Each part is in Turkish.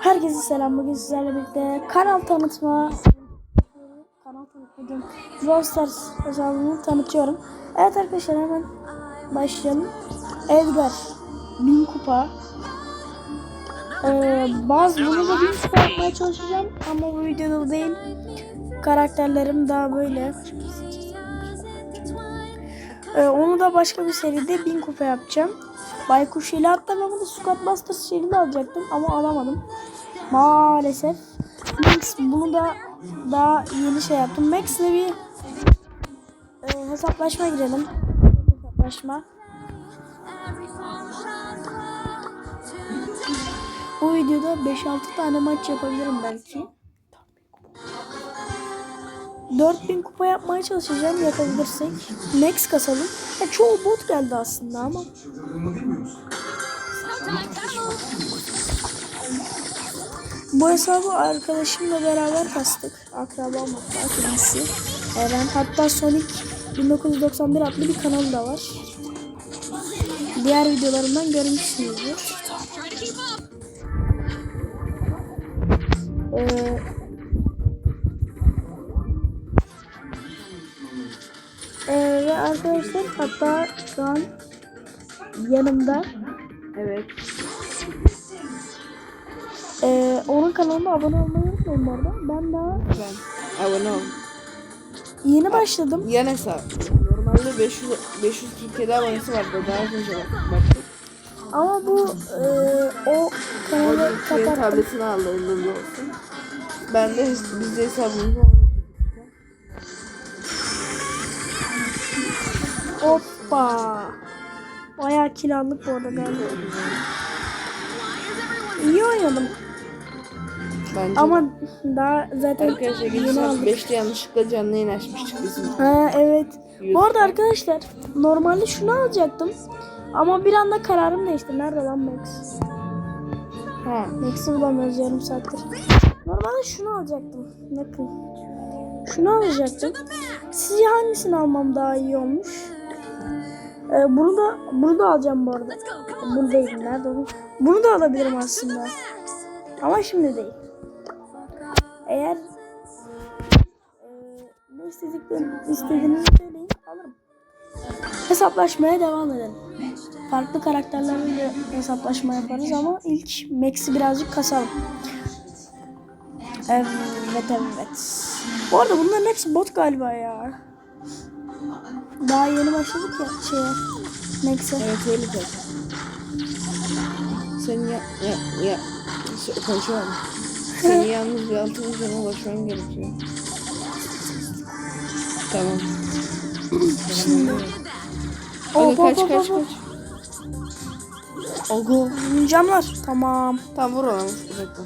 Herkese selam. Bugün sizlerle birlikte kanal tanıtma kanal tanıtma diyorum. Brawl Stars hesabımı tanıtıyorum. Evet arkadaşlar hemen başlayalım. Edgar 1000 kupa. Ee, bazı bunu da 1000 kupa yapmaya çalışacağım ama bu videoda değil. Karakterlerim daha böyle. Ee, onu da başka bir seride 1000 kupa yapacağım. Baykuş ile hatta ben bunu Squad Busters şeyini alacaktım ama alamadım. Maalesef. Max bunu da daha yeni şey yaptım. Max'le bir e, hesaplaşma girelim. Hesaplaşma. Bu videoda 5-6 tane maç yapabilirim belki. 4000 kupa yapmaya çalışacağım yapabilirsek. Max kasalım. Ya çoğu bot geldi aslında ama. Bu hesabı arkadaşımla beraber kastık. Akrabam hatta kendisi. Eren. Hatta Sonic 1991 adlı bir kanalı da var. Diğer videolarımdan görmüşsünüzdür. Ee, arkadaşlar hatta şu an yanımda Evet. ee, onun kanalına abone olmayı unutmayın bu arada. Ben daha Ben abone ol. yeni başladım. Yan hesap. Normalde 500 500 Türkiye'de abonesi vardı. Daha önce baktık. Ama bu ee, o kanalı Orada kapattım. tabletini aldı. Ömürlü olsun. Ben de biz de hesabımızı Hoppa. Bayağı kilallık bu arada galiba. İyi oynadım. Bence Ama daha zaten Arkadaşlar geçen aldık. 5'te yanlışlıkla canlı yayın açmıştık bizim. Ha evet. Bu arada arkadaşlar normalde şunu alacaktım. Ama bir anda kararım değişti. Nerede lan Max? Ha. Max'i bulamıyoruz yarım saattir. Normalde şunu alacaktım. Bakın. Şunu alacaktım. Sizce hangisini almam daha iyi olmuş? Ee, bunu da bunu da alacağım bu arada. Bunu değil. Nerede onu? Bunu da alabilirim aslında. Ama şimdi değil. Eğer e, ne istediklerini istediğinizi söyleyin alırım. Hesaplaşmaya devam edelim. Farklı karakterlerle hesaplaşma yaparız ama ilk Max'i birazcık kasalım. Evet evet. Bu arada bunların hepsi bot galiba ya. Daha yeni başladık ya şeye. Max'e. Evet öyle zaten. Sen ya ya ya konuşamam. Seni yalnız bir altın üzerine ulaşman gerekiyor. Tamam. Şimdi. Hop, kaç kaç kaç. Aga. Camlar. Tamam. Tamam vur ona uzaktan.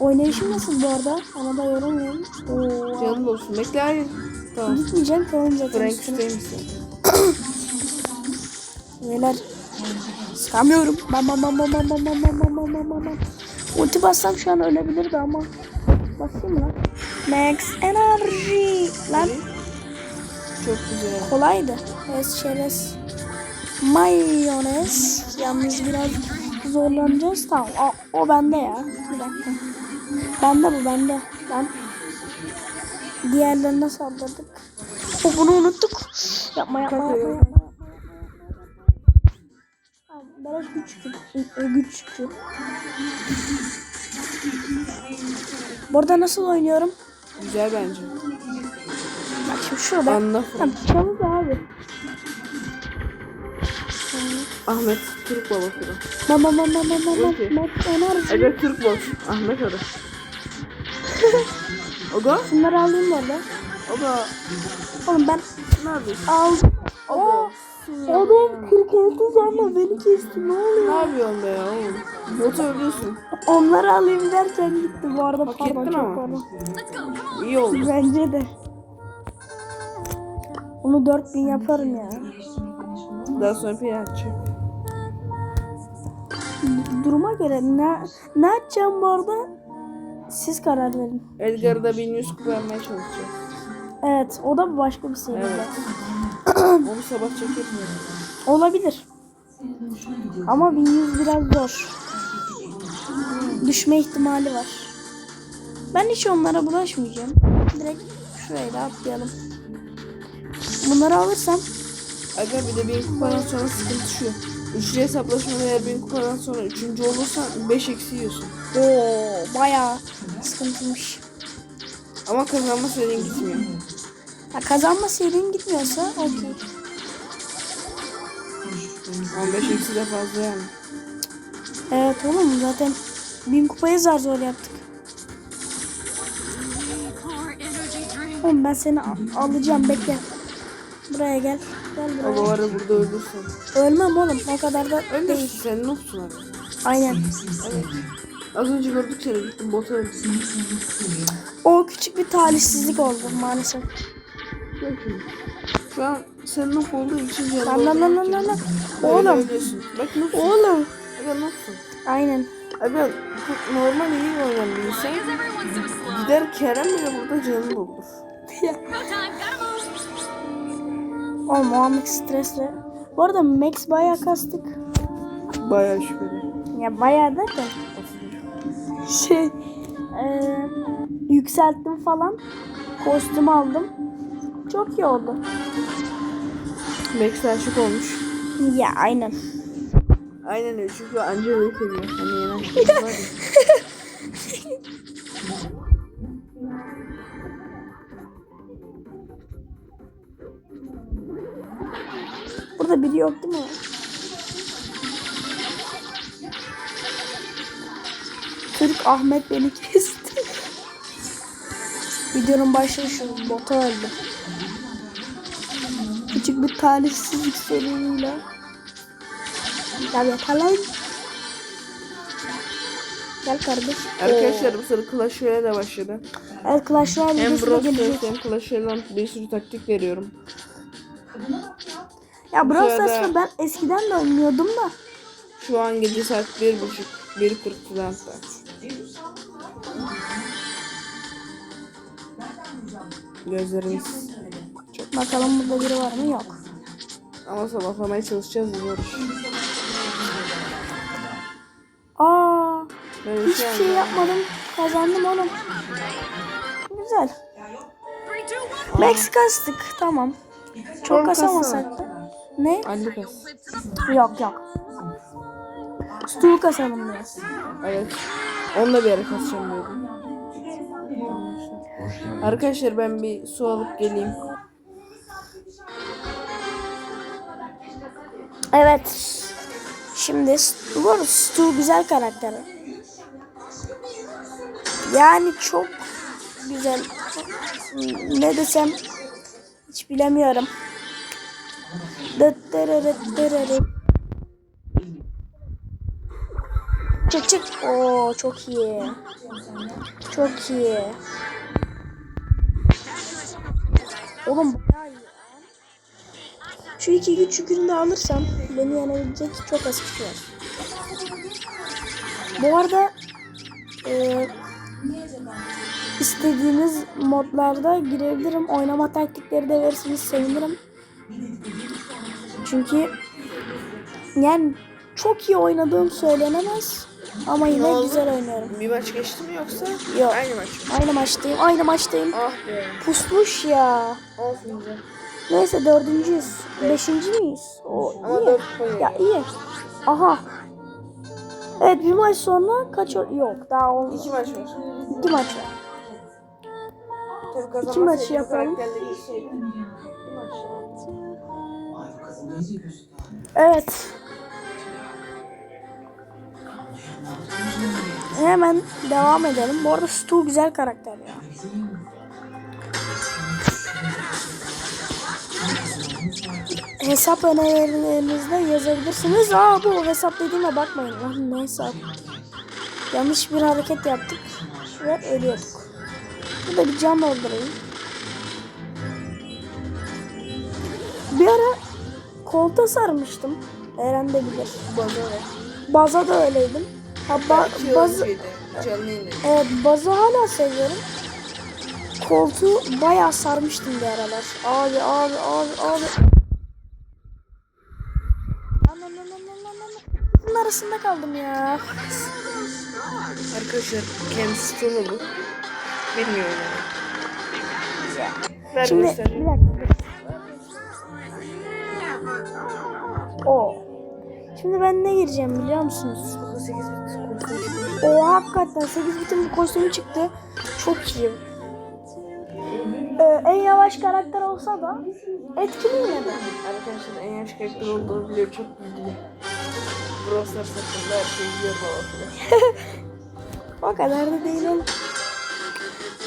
Oynayışım nasıl bu arada? Ona da yorulmuyorum. Oo. Canım olsun. Bekle hayır. Tamam. Gitmeyeceğim oğlum zaten Frank üstüne. üstteymişsin. Beyler sıkamıyorum. Bam bam bam bam bam bam bam bam bam bam bam bam. Ulti bassam şu an ölebilirdi ama. Basayım mı lan? Max enerji. Lan Çok güzel. kolaydı. Es şeres. Mayonez. Yalnız biraz zorlanacağız. Tamam o, o bende ya. Bir dakika. Bende bu bende. Ben diğerlerine saldırdık. O bunu unuttuk. Yapma yapma yapma. yapma. Beleş güç yükü. Güç yükü. Burada nasıl oynuyorum? Güzel bence. Bak şimdi şurada. Anla. Tamam Ahmet Türk baba kuru. Bam bam bam bam bam bam bam. Peki. Max enerji. Aga Türk boss. Ahmet orada. Aga. Şunları alayım orada. Aga. Oğlum ben Ne yapıyorsun? aldım. Oo, Adam 46 canla beni kesti ne Ne oluyor? yapıyorsun be ya oğlum? Botu öldürsün. Onları alayım derken gitti bu arada Hak pardon ettin çok ama. pardon. İyi oldu. Bence de. Onu 4000 yaparım ya. Daha sonra bir açacak. Duruma göre ne ne yapacağım bu arada? Siz karar verin. Edgar'da 1100 kupa yapmaya çalışacağız. Evet, o da başka bir şey. Evet. Onu sabah çekeriz. Olabilir. Ama 1100 biraz zor. düşme ihtimali var. Ben hiç onlara bulaşmayacağım. Direkt da atlayalım. Bunları alırsam Aga bir de bin kupadan sonra sıkıntı şu. Üçlü hesaplaşmada eğer bin kupadan sonra üçüncü olursan 5 eksi yiyorsun. o bayağı sıkıntıymış. Ama kazanma serin gitmiyor. Ha, kazanma serin gitmiyorsa okey. 15 eksi de fazla yani. Evet oğlum zaten bin kupayı zar zor yaptık. Oğlum ben seni alacağım bekle. Buraya gel. Gel Ama buraya. o arada burada ölürsen. Ölmem oğlum o kadar da Ölürsün değil. sen noobsun abi. Aynen. Evet. Az önce gördük seni gittim bota öldüm. O küçük bir talihsizlik oldu maalesef. Bakın. Şu an sen noob olduğu için canım. Lan lan lan lan lan lan. Oğlum. Bak noobsun. Oğlum. Aga noobsun. Aynen. Aga çok normal iyi oynayan bir insan. Gider Kerem bile burada canını bulur. Oğlum Muhammed stresle. Bu arada Max bayağı kastık. Bayağı şüpheli. Ya bayağı derken şey eee, yükselttim falan. Kostüm aldım. Çok iyi oldu. Max aşık olmuş. Ya aynen. Aynen öyle çünkü anca öyle ediyor. Hani yenen kız var ya. Burada biri yok değil mi? Türk Ahmet beni kesti. Videonun başı şu bota öldü. Küçük bir talihsizlik sorunuyla. Ya lan. Gel kardeş. Arkadaşlar bu sıra Clash Royale de başladı. Evet Clash Royale Hem Brawl. Stars hem Clash Royale'dan bir sürü taktik veriyorum. Ya Brawl Stars'ı ben eskiden de oynuyordum da. Şu an gece saat 1.30 1.40 falan hatta. Gözlerimiz çok Bakalım burada biri var mı? Yok. ama sabahlamaya çalışacağız zor iş. Aa, Böyle hiçbir şey yapmadım. Kazandım oğlum. Güzel. Max kastık. Tamam. Çok kasamasak da. Ne? Anne kas. Yok yok. Stool kasalım biraz. Evet. Onunla bir ara kasacağım diyordum. Arkadaşlar ben bir su alıp geleyim. Evet. Şimdi bu arada Stu güzel karakter. Yani çok güzel. Ne desem hiç bilemiyorum. Çık çık. Oo çok iyi. Çok iyi. Oğlum bayağı iyi. Şu iki güç yükünü alırsam beni yenebilecek çok az kişi var. Bu arada e, istediğiniz modlarda girebilirim. Oynama taktikleri de verirseniz sevinirim. Çünkü yani çok iyi oynadığım söylenemez. Ama Ne yine oldu? güzel oynuyorum. Bir maç geçti mi yoksa? Yok. Aynı maç mı? Aynı maçtayım. Aynı maçtayım. Ah be. Pusmuş ya. Olsun. Neyse dördüncüyüz. Beşinci miyiz? O Ama iyi. dört Ya iyi. Aha. Evet bir maç sonra kaç yok daha olmaz. İki maç var. İki maç var. Tabii İki maçı yapalım. geçseydi. İki maç. Evet. Hemen devam edelim. Bu arada Stu güzel karakter ya. Hesap önerilerinizde yazabilirsiniz. Aa bu hesap dediğime bakmayın. Lan ne hesap? Yanlış bir hareket yaptık ve ölüyorduk. Burada bir cam doldurayım. Bir ara kolta sarmıştım. Eren de bilir. Bana ne? Baza da öyleydim. Ha, ba- bazı. Canlı evet, bazı hala seviyorum. Koltuğu bayağı sarmıştım bir aralar. Abi abi abi abi. Bunun arasında kaldım ya. Arkadaşlar kendisi sonu bu. Bilmiyorum yani. Şimdi bir dakika. O. Şimdi ben ne gireceğim biliyor musunuz? 8 bit kostüm çıkmış. O hakikaten 8 bitim bir kostümü çıktı. Çok iyi. Ee, en yavaş karakter olsa da etkili yine de. Arkadaşlar en yaş karakter olduğunu biliyor çok bilgili. Brawl Stars hakkında her şeyi biliyor baba. O kadar da değil oğlum.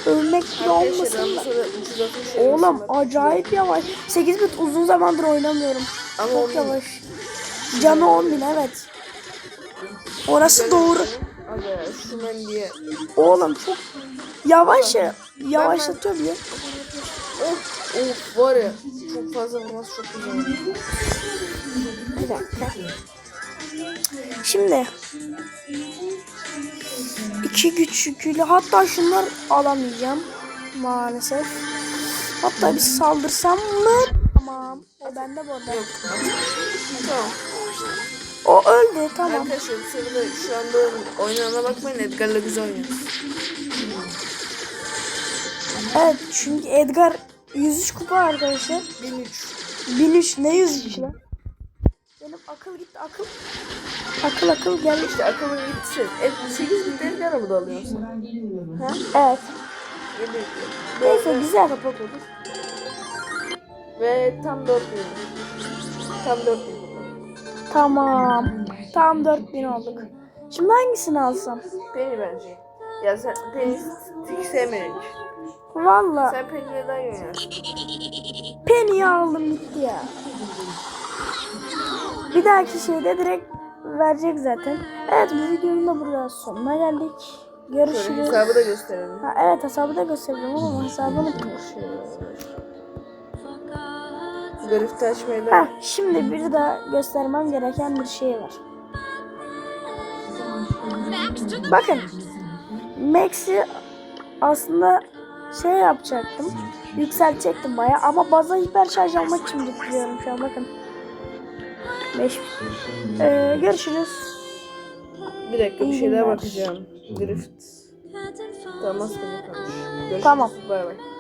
Ölmek bile olmasın ben bu da. sırada 360 Oğlum var. acayip yavaş. 8 bit uzun zamandır oynamıyorum. Ama Çok yavaş. Canı 10 bin evet. Orası doğru. Diye. Oğlum çok yavaş ya. Yavaşlatıyor bir. Of of var ya. Çok fazla vurması çok güzel. Bir dakika. Şimdi iki güç yüküyle hatta şunlar alamayacağım maalesef. Hatta bir saldırsam mı? Tamam. O bende bu arada. Yok. Tamam. O öldü tamam. Arkadaşlar sırada şu anda oynanana bakmayın Edgar'la güzel oynuyor. Evet çünkü Edgar 103 kupa arkadaşlar. 1003. 1003 ne 103 lan? Benim akıl gitti akıl. Akıl akıl geldi. İşte akıllı gitsin. Et 8 bin Edgar'a mı dalıyorsun? Ha? Evet. 7 Neyse güzel. Kapak olur. Ve tam 4 bin. Tam 4 bin. Tamam. Tam 4000 olduk. Şimdi hangisini alsam? Penny bence. Ya sen Penny hiç sevmedin. Valla Sen Penny neden oynarsın? Penny'yi aldım gitti ya. Bir dahaki şeyde direkt verecek zaten. Evet bu videonun da burada sonuna geldik. Şöyle Görüşürüz. hesabı da gösterelim. Ha, evet hesabı da göstereceğim ama hesabı unuttum. Grifte açmayı Ha, da şimdi bir daha göstermem gereken bir şey var. Bakın. Max'i aslında şey yapacaktım. Yükseltecektim baya ama baza hiper şarj almak için getiriyorum şu an bakın. 5 ee, görüşürüz. bir dakika bir şey günler. bakacağım. Grift. Kalmış. Görüşürüz. Tamam. Bay bay.